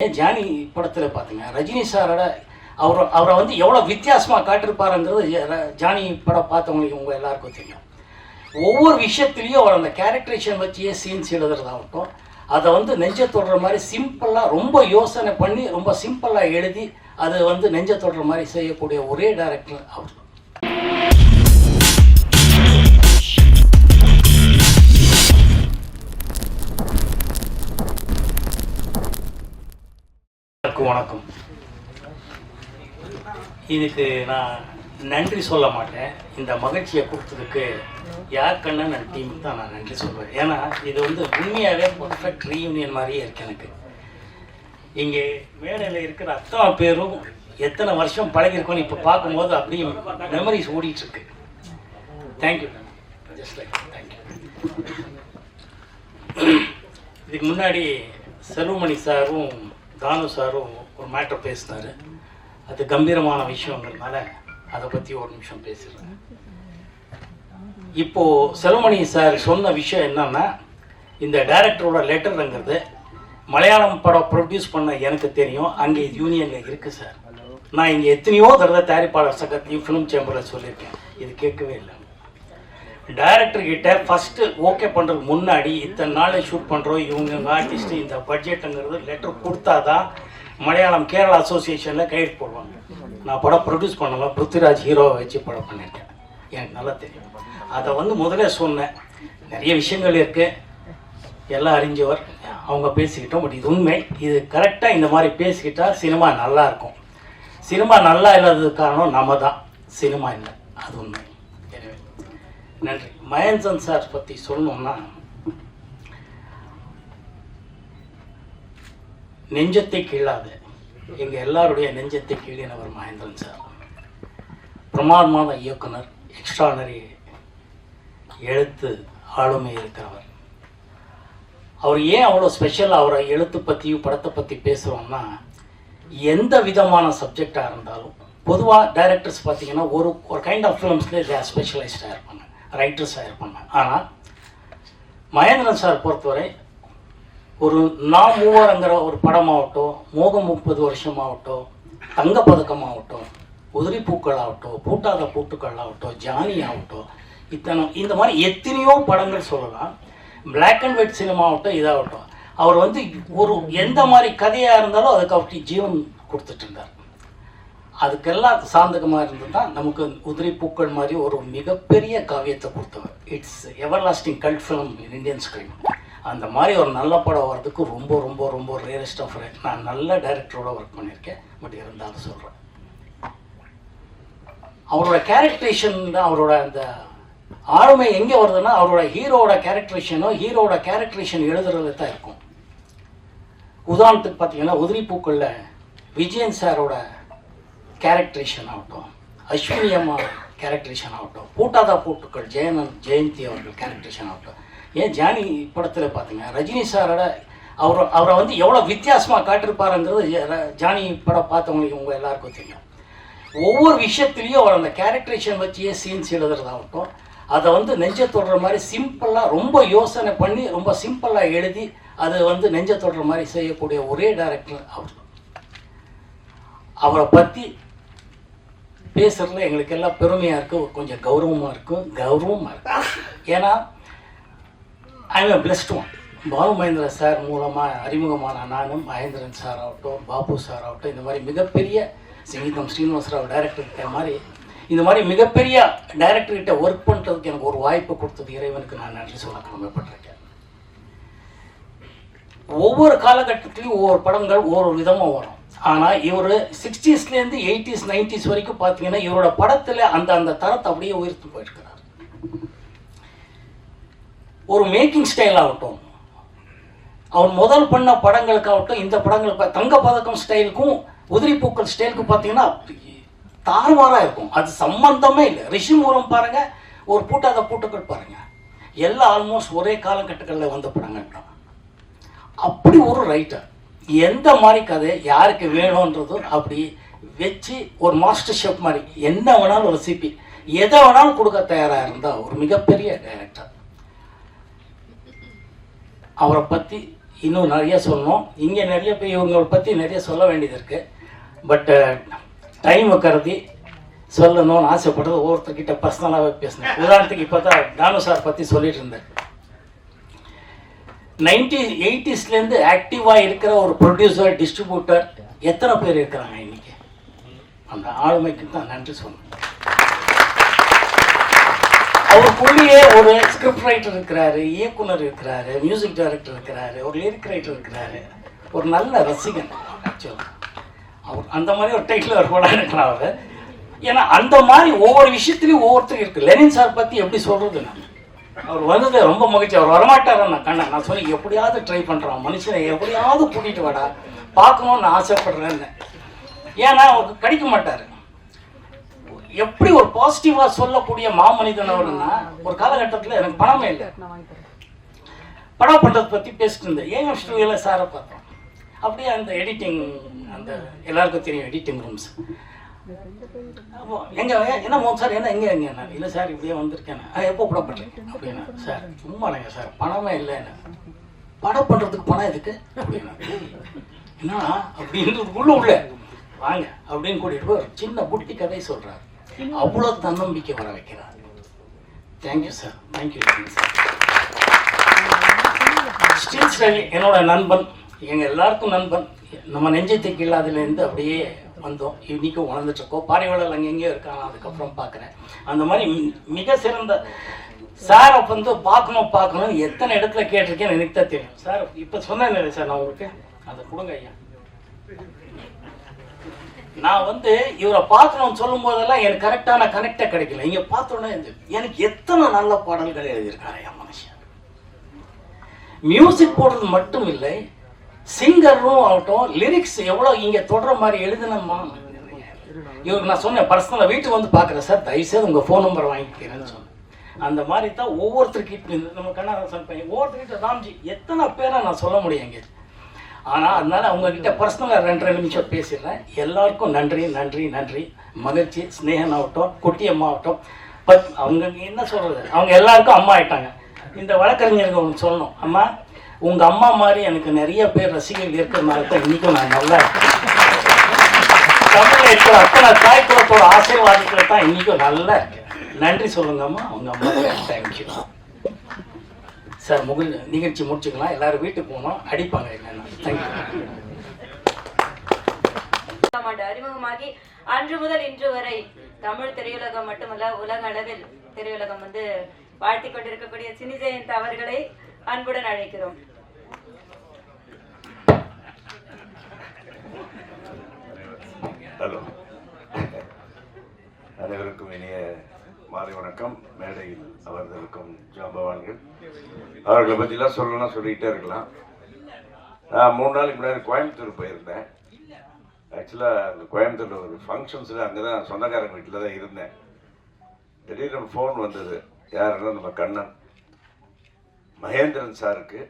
Johnny படத்தில் பார்த்துங்க ரஜினி சாரோட அவர் அவரை வந்து எவ்வளோ வித்தியாசமாக காட்டிருப்பாருங்கிறது ஜானி படம் பார்த்தவங்களுக்கு உங்கள் எல்லாருக்கும் தெரியும். ஒவ்வொரு விஷயத்துலேயும் அவர் அந்த கேரக்டரேஷன் வச்சே சீன்ஸ் எழுதுறதாகட்டும் அதை வந்து நெஞ்ச தொடுற மாதிரி சிம்பிளாக ரொம்ப யோசனை பண்ணி ரொம்ப சிம்பிளாக எழுதி அது வந்து நெஞ்ச தொடுற மாதிரி செய்யக்கூடிய ஒரே டைரக்டர் அவர். வணக்கம். இதுக்கு நான் நன்றி சொல்ல மாட்டேன். இந்த மகிழ்ச்சியை கொடுத்ததுக்கு யார் கண்ணன் அண்ட் டீமுக்கு தான் நான் நன்றி சொல்வேன். ஏன்னா இது வந்து உண்மையாகவே பர்ஃபெக்ட் ரீயூனியன் மாதிரியே இருக்கு எனக்கு. இங்கே மேடையில் இருக்கிற அத்தனை பேரும் எத்தனை வருஷம் பழகிருக்கோன்னு இப்போ பார்க்கும்போது அப்படியே மெமரிஸ் ஓடிட்டுருக்கு. தேங்க்யூ ஜஸ்ட் லைக் தேங்க்யூ இதுக்கு முன்னாடி செல்வமணி சாரும் தானு சாரும் ஒரு மேட்டர் பேசினாரு. அது கம்பீரமான விஷயங்கிறதுனால அதை பற்றி ஒரு நிமிஷம் பேசுகிறேன் இப்போது செல்வமணி சார் சொன்ன விஷயம் என்னன்னா இந்த டைரக்டரோட லெட்டருங்கிறது மலையாளம் படம் ப்ரொடியூஸ் பண்ண எனக்கு தெரியும். அங்கே யூனியனில் இருக்குது சார். நான் இங்கே எத்தனையோ தடவை தயாரிப்பாளர் சங்கத்தையும் ஃபிலிம் சேம்பரில் சொல்லியிருக்கேன். இது கேட்கவே இல்லை. டைரக்டர் கிட்ட ஃபர்ஸ்ட் ஓகே பண்றதுக்கு முன்னாடி இத்தனை நாள் ஷூட் பண்றோம். இவங்க ஆர்டிஸ்ட் இந்த பட்ஜெட்டுங்கிறது லெட்டர் கொடுத்தாதான் மலையாளம் கேரளா அசோசியேஷன்ல கைட் போடுவாங்க. நான் படம் ப்ரொடியூஸ் பண்ணலாம் பிருத்திராஜ் ஹீரோவை வச்சு படம் பண்ணியிருக்கேன் எனக்கு நல்லா தெரியும். அதை வந்து முதலே சொன்னேன். நிறைய விஷயங்கள் இருக்கு. எல்லாம் அறிஞ்சவர். அவங்க பேசிக்கிட்டோம் பட் இது உண்மை. இது கரெக்டாக இந்த மாதிரி பேசிக்கிட்டால் சினிமா நல்லா இருக்கும். சினிமா நல்லா இல்லாததுக்கு காரணம் நம்ம தான். சினிமா இல்லை. அது உண்மை. நன்றி. மயன்சன் சார் பற்றி சொல்லணும்னா நெஞ்சத்தை கீழாது. எங்கள் எல்லாருடைய நெஞ்சத்தை கீழினவர் மகேந்திரன் சார். பிரமாதமான இயக்குனர் எக்ஸ்ட்ரானரி எழுத்து ஆளுமை இருக்கிறவர். அவர் ஏன் அவ்வளோ ஸ்பெஷல் அவரை எழுத்து பற்றியும் படத்தை பற்றி பேசுகிறோம்னா எந்த விதமான சப்ஜெக்டாக இருந்தாலும் பொதுவாக டைரக்டர்ஸ் பார்த்தீங்கன்னா ஒரு ஒரு கைண்ட் ஆஃப் ஃபிலிம்ஸ்லேயே ஸ்பெஷலைஸ்டாக இருப்பாங்க. ரைட்டர்ஸாக இருப்பாங்க. ஆனால் மகேந்திரன் சார் பொறுத்தவரை ஒரு நாம் மூவருங்கிற ஒரு படமாகட்டும் மோகம் முப்பது வருஷமாகட்டும் தங்கப்பதக்கமாகட்டும் உதிரி பூக்கள் ஆகட்டும் பூட்டாத பூட்டுக்கள் ஆகட்டும் ஜானி ஆகட்டும் இத்தனை இந்த மாதிரி எத்தனையோ படங்கள் சொல்லலாம். பிளாக் அண்ட் ஒயிட் சினிமா ஆகட்டும் இதாகட்டும். அவர் வந்து ஒரு எந்த மாதிரி கதையாக இருந்தாலும் அதுக்கு அவருக்கு ஜீவன் கொடுத்துட்டு இருந்தார். அதுக்கெல்லாம் சாந்தகமாக இருந்து தான் நமக்கு உதிரி பூக்கள் மாதிரி ஒரு மிகப்பெரிய காவியத்தை கொடுத்தவர். It's everlasting cult film Indian screen அந்த மாதிரி ஒரு நல்ல படம் வர்றதுக்கு ரொம்ப ரொம்ப ரொம்ப ரியலிஸ்ட் ஆஃப் நான் நல்ல டைரக்டரோட ஒர்க் பண்ணியிருக்கேன். பட் இருந்தாலும் சொல்கிறேன் அவரோட கேரக்டரேஷன் தான் அவரோட அந்த ஆளுமை எங்கே வருதுன்னா அவரோட ஹீரோட கேரக்டரேஷனோ ஹீரோவோட கேரக்டரேஷன் எழுதுறது தான் இருக்கும். உதாரணத்துக்கு பார்த்தீங்கன்னா உதிரி பூக்களில் விஜயன் சாரோட கேரக்டரேஷன் ஆகட்டும். அஸ்வினி அம்மா கேரக்டரேஷன் ஆகட்டும். பூட்டாதா பூட்டுக்கள் ஜெயனன் ஜெயந்தி அவர்கள் கேரக்டரேஷன் ஆகட்டும். ஏன் ஜானி படத்தில் பார்த்துங்க ரஜினி சாரோட அவர் அவரை வந்து எவ்வளோ வித்தியாசமாக காட்டிருப்பாருங்கிறது ஜானி படம் பார்த்தவங்களுக்கு உங்கள் எல்லாருக்கும் தெரியும். ஒவ்வொரு விஷயத்துலேயும் அவர் அந்த கேரக்டரேஷன் வச்சே சீன்ஸ் எழுதுறதாகட்டும். அதை வந்து நெஞ்ச தொடுற மாதிரி சிம்பிளாக ரொம்ப யோசனை பண்ணி ரொம்ப சிம்பிளாக எழுதி அது வந்து நெஞ்ச தொடுற மாதிரி செய்யக்கூடிய ஒரே டைரக்டர் அவர். அவரை பற்றி பேசுறதுல எங்களுக்கு எல்லாம் பெருமையாக இருக்கும் கொஞ்சம் கௌரவமாக இருக்கும் கௌரவமாக இருக்கும் ஏன்னா I am blessed one Babu Mahendra sir மூலமாக அறிமுகமான நானும் மகேந்திரன் சார் ஆகட்டும் பாபு சார் ஆகட்டும் இந்த மாதிரி மிகப்பெரிய சங்கீதம் ஸ்ரீனிவாசராவ் டைரக்டர்கிட்ட மாதிரி இந்த மாதிரி மிகப்பெரிய டைரக்டர்கிட்ட ஒர்க் பண்ணுறதுக்கு எனக்கு ஒரு வாய்ப்பு கொடுத்தது இறைவனுக்கு நான் நன்றி சொல்ல கடமைப்பட்டிருக்கேன். ஒவ்வொரு காலகட்டத்திலையும் ஒவ்வொரு படங்கள் ஒவ்வொரு விதமாக வரும். ஆனால் இவர் சிக்ஸ்டீஸ்லேருந்து எயிட்டிஸ் நைன்டிஸ் வரைக்கும் பார்த்தீங்கன்னா இவரோட படத்தில் அந்த அந்த தரத்தை அப்படியே உயர்த்து போயிருக்கிறார். ஒரு மேக்கிங் ஸ்டைல் ஆகட்டும். அவர் முதல் பண்ண படங்களுக்காகட்டும் இந்த படங்களுக்கு தங்க பதக்கம் ஸ்டைலுக்கும் உதிரி பூக்கள் ஸ்டைலுக்கு பார்த்தீங்கன்னா தாறுமாறாக இருக்கும். அது சம்பந்தமே இல்லை. ரிஷி மூலம் பாருங்க ஒரு பூட்டாத பூட்டுக்கள் பாருங்க. எல்லாம் ஆல்மோஸ்ட் ஒரே காலகட்டங்களில் வந்த படங்கள் தான் அப்படி ஒரு ரைட்டர் எந்த மாதிரி கதை யாருக்கு வேணுன்றதும் அப்படி வச்சு ஒரு மாஸ்டர் ஷெஃப் மாதிரி என்ன வேணாலும் ஒரு எதை வேணாலும் கொடுக்க தயாராக இருந்தால் ஒரு மிகப்பெரிய டைரக்டர் அவரை பற்றி இன்னும் நிறைய சொல்லணும். இங்கே நிறைய பேர் இவங்களை பற்றி நிறைய சொல்ல வேண்டியது இருக்குது பட்டு டைம் கருதி சொல்லணும்னு ஆசைப்பட்டது ஒவ்வொருத்தர்கிட்ட பர்சனலாகவே பேசினேன் உதாரணத்துக்கு இப்போ தான் தானு சார் பற்றி சொல்லிட்டு இருந்தேன். நைன்டி எயிட்டிஸ்லேருந்து ஆக்டிவாக இருக்கிற ஒரு ப்ரொடியூசர் டிஸ்ட்ரிபியூட்டர் எத்தனை பேர் இருக்கிறாங்க இன்னைக்கு? அந்த ஆளுமைக்கு தான் நன்றி சொல்லணும். அவருக்குள்ளேயே ஒரு ஸ்கிரிப்ட் ரைட்டர் இருக்கிறாரு இயக்குனர் இருக்கிறாரு மியூசிக் டைரக்டர் இருக்கிறாரு ஒரு லிரிக் ரைட்டர் இருக்கிறாரு. ஒரு நல்ல ரசிகன் ஆக்சுவலாக அவர் அந்த மாதிரி ஒரு டைட்டில் அவர் கூட இருக்கிறார் அவர்? ஏன்னா அந்த மாதிரி ஒவ்வொரு விஷயத்துலையும் ஒவ்வொருத்தரும் இருக்குது லெனின் சார் பற்றி எப்படி சொல்கிறது நான்? அவர் வந்தது ரொம்ப மகிழ்ச்சி. அவர் வரமாட்டார் நான் கண்ணேன் நான் சொல்லி எப்படியாவது ட்ரை பண்ணுறான் மனுஷனை எப்படியாவது கூட்டிகிட்டு வாடா. பார்க்கணும்னு ஆசைப்படுறேன்னு. ஏன்னா அவருக்கு கிடைக்க மாட்டார். எப்படி ஒரு பாசிட்டிவாக சொல்லக்கூடிய மாமனிதன் அவருன்னா ஒரு காலகட்டத்தில் எனக்கு பணமே இல்லை. படம் பண்ணுறதை பற்றி பேசிட்டு இருந்தேன். ஏன் ஸ்டூடியோவில் சாரை பார்த்தோம். அப்படியே அந்த எடிட்டிங் அந்த எல்லாருக்கும் தெரியும் எடிட்டிங் ரூம்ஸ் எங்க என்ன மோகன் சார் என்ன எங்க எங்க? நான் இல்லை சார் இப்படியே வந்திருக்கேன். "ஆ, எப்போ படம் பண்ணுறீங்க அப்படின்னா சார் சும்மா இல்லைங்க சார் பணமே இல்லை என்ன? படம் பண்ணுறதுக்கு பணம் எதுக்கு? அப்படின்னா என்ன அப்படின்றதுக்குள்ள உள்ள. வாங்க அப்படின்னு கூட்டிட்டு போய் சின்ன குட்டி கதை சொல்றாரு. அவ்வளோ தன்னம்பிக்கை வர வைக்கிறார். Thank you sir thank you sir stills என்னோட நண்பன் எங்க எல்லாருக்கும் நண்பன். நம்ம நெஞ்சத்துக்கு இல்லாததுலேருந்து அப்படியே வந்தோம். இன்னைக்கும் உணர்ந்துட்டு இருக்கோம் பாறைவாளர்கள் அங்கே எங்கேயோ இருக்காங்க அதுக்கப்புறம் பார்க்குறேன். அந்த மாதிரி மி- மிக சிறந்த சாரை வந்து பார்க்கணும் பார்க்கணும் எத்தனை இடத்துல கேட்டிருக்கேன் எனக்கு தான் தெரியும். சார் இப்போ சொன்னேன் சார் நான் உங்களுக்கு? அதை கொடுங்க ஐயா. நான் வந்து இவரை பார்க்கணும்னு சொல்லும் போதெல்லாம் எனக்கு கரெக்டான கனெக்டே கிடைக்கல. இங்க பார்த்தோன்னே எனக்கு எத்தனை நல்ல பாடல்கள் எழுதியிருக்காரு என் மனுஷன். மியூசிக் போடுறது மட்டும் இல்லை சிங்கரும் ஆகட்டும் லிரிக்ஸ் எவ்வளோ இங்கே தொடர மாதிரி எழுதினம்மா இவருக்கு நான் சொன்னேன் பர்சனலாக வீட்டுக்கு வந்து பார்க்குறேன் சார் தயவுசெய்து உங்கள் ஃபோன் நம்பர் வாங்கிக்கிறேன்னு சொன்னேன். அந்த மாதிரி தான் ஒவ்வொருத்தருக்கிட்ட நம்ம கண்ணாரசன் பையன் ஒவ்வொருத்தர்கிட்ட ராம்ஜி எத்தனை பேரை நான் சொல்ல முடியும் இங்கே? ஆனால் அதனால அவங்கக்கிட்ட பர்சனலாக ரெண்டரை நிமிஷம் பேசிடுறேன். எல்லாருக்கும் நன்றி நன்றி நன்றி. மகிழ்ச்சி ஸ்னேகன் ஆகட்டும் குட்டியம்மா ஆகட்டும். பத் அவங்க என்ன சொல்கிறது அவங்க எல்லாருக்கும் அம்மா ஆயிட்டாங்க. இந்த வழக்கறிஞருக்கு ஒன்று சொல்லணும். அம்மா உங்கள் அம்மா மாதிரி எனக்கு நிறைய பேர் ரசிகர்கள் இருக்கிறதுனால தான் இன்றைக்கும் நான் நல்லா இருக்கேன். தமிழில் இருக்கிற அத்தனை தாய் குலத்தோட ஆசீர்வாதத்துல தான் இன்றைக்கும் நல்லா இருக்கேன். நன்றி சொல்லுங்கம்மா அவங்க அம்மா தேங்க்யூ சார் முகில் நிகழ்ச்சி முடிச்சுக்கலாம். எல்லாரும் வீட்டுக்கு போகணும். அடிப்பாங்க என்னென்ன. தேங்க்யூ ஆண்டு அறிமுகமாகி அன்று முதல் இன்று வரை தமிழ் திரையுலகம் மட்டுமல்ல உலக அளவில் திரையுலகம் வந்து வாழ்த்தி கொண்டிருக்கக்கூடிய சினி ஜெயந்த் அவர்களை அன்புடன் அழைக்கிறோம். ஹலோ. அனைவருக்கும் இனிய மாலை வணக்கம். மேடையில் அமர்ந்திருக்கும் ஜாம்பவான்கள் அவர்களை பற்றிலாம் சொல்லணும்னா சொல்லிக்கிட்டே இருக்கலாம். நான் மூணு நாளைக்கு முன்னாடி கோயம்புத்தூர் போயிருந்தேன். ஆக்சுவலாக அந்த கோயம்புத்தூரில் ஒரு ஃபங்க்ஷன்ஸில் அங்கே தான் சொந்தக்காரங்க வீட்டில் தான் இருந்தேன். திடீர்னு ஃபோன் வந்தது. யாருன்னா நம்ம கண்ணன். மகேந்திரன் சாருக்கு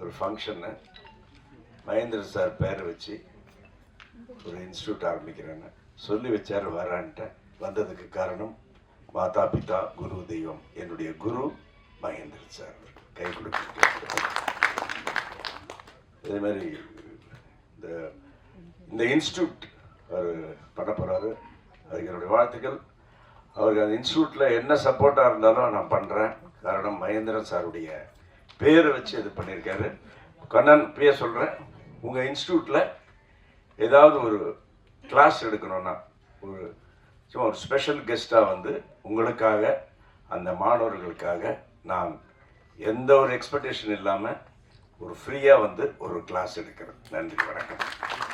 ஒரு ஃபங்க்ஷன்னு மகேந்திரன் சார் பேரை வச்சு ஒரு இன்ஸ்டியூட் ஆரம்பிக்கிறேன்னு சொல்லி வச்சார் வரான்ட்டேன் வந்ததுக்கு காரணம் மாதா பிதா குரு தெய்வம். என்னுடைய குரு மகேந்திரன் சார் கை கொடுக்க இதே மாதிரி இந்த இந்த இன்ஸ்டியூட் அவர் பண்ண போகிறாரு அதுக்கு என்னுடைய வாழ்த்துக்கள். அவருக்கு அந்த இன்ஸ்டியூட்டில் என்ன சப்போர்ட்டாக இருந்தாலும் நான் பண்ணுறேன் காரணம் மகேந்திரன் சாருடைய பேரை வச்சு இது பண்ணியிருக்காரு. கண்ணன் பேர் சொல்கிறேன் உங்கள் இன்ஸ்டியூட்டில் ஏதாவது ஒரு கிளாஸ் எடுக்கணும்னா ஒரு சும்மா ஒரு ஸ்பெஷல் கெஸ்ட்டாக வந்து உங்களுக்காக அந்த மாணவர்களுக்காக நான் எந்த ஒரு எக்ஸ்பெக்டேஷன் இல்லாமல் ஒரு ஃப்ரீயாக வந்து ஒரு கிளாஸ் எடுக்கிறேன். நன்றி வணக்கம்.